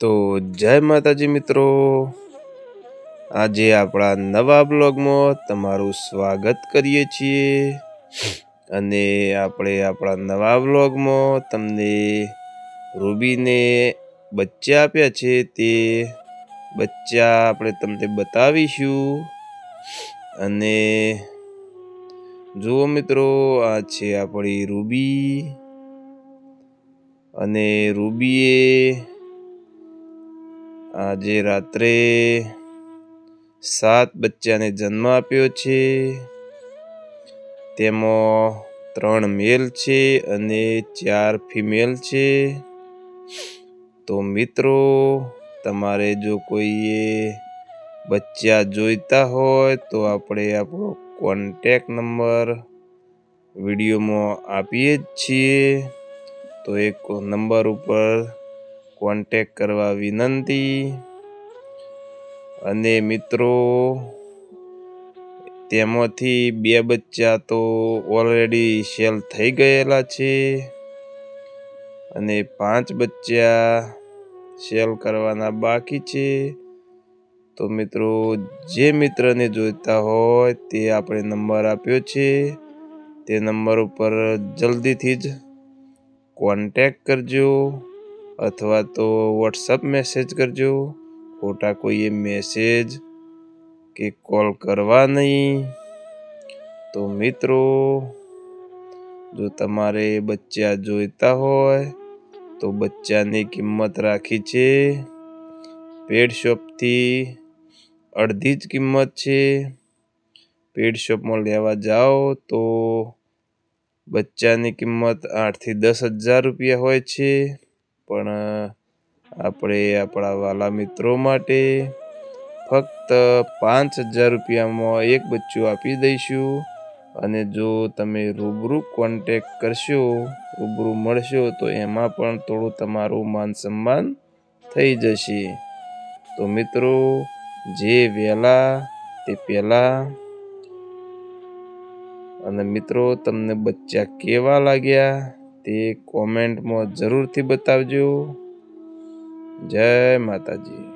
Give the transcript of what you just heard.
તો જય માતાજી મિત્રો. આજે આપણા નવા બ્લોગમાં તમારું સ્વાગત કરીએ છીએ. અને આપણે આપણા નવા બ્લોગમાં તમને રૂબીને બચ્ચા આપ્યા છે તે બચ્ચા આપણે તમને બતાવીશું. અને જુઓ મિત્રો, આ છે આપણી રૂબી. અને રૂબીએ આજે રાત્રે સાત બચ્ચાને જન્મ આપ્યો છે. તેમાં ત્રણ મેલ છે અને ચાર ફિમેલ છે. તો મિત્રો, તમારે જો કોઈએ બચ્ચા જોઈતા હોય તો આપણે આપણો કોન્ટેક નંબર વિડીયોમાં આપીએ જ છીએ. તો એક નંબર ઉપર કોન્ટેક કરવા વિનંતી. અને મિત્રો, તેમાંથી બે બચ્ચા તો ઓલરેડી સેલ થઈ ગયેલા છે. અને પાંચ બચ્ચા સેલ કરવાના બાકી છે. તો મિત્રો, જે મિત્રને જોઈતા હોય તે આપણે નંબર આપ્યો છે. તે નંબર ઉપર જલ્દીથી જ કોન્ટેક કરજો. અથવા તો વોટ્સઅપ મેસેજ કરજો, ખોટા કોઈએ મેસેજ કે કોલ કરવા નહીં. તો મિત્રો, જો તમારે બચ્ચા જોઈતા હોય, તો બચ્ચાની કિંમત રાખી છે. પેડ શોપથી અડધી જ કિંમત છે. પેડ શોપમાં લેવા જાઓ તો બચ્ચાની કિંમત આઠથી દસ હજાર રૂપિયા હોય છે. પણ, આપણે આપણા વાલા મિત્રો માટે ફક્ત પાંચ હજાર રૂપિયામાં એક બચ્ચું આપી દઈશું. અને જો તમે રૂબરૂ કોન્ટેક કરશો, રૂબરૂ મળશો, તો એમાં પણ થોડું તમારું માન સન્માન થઈ જશે. તો મિત્રો, જે વહેલા તે પહેલાં. અને મિત્રો, તમને બચ્ચા કેવા લાગ્યા? તે કોમેન્ટમાં જરૂરથી બતાવજો જય માતાજી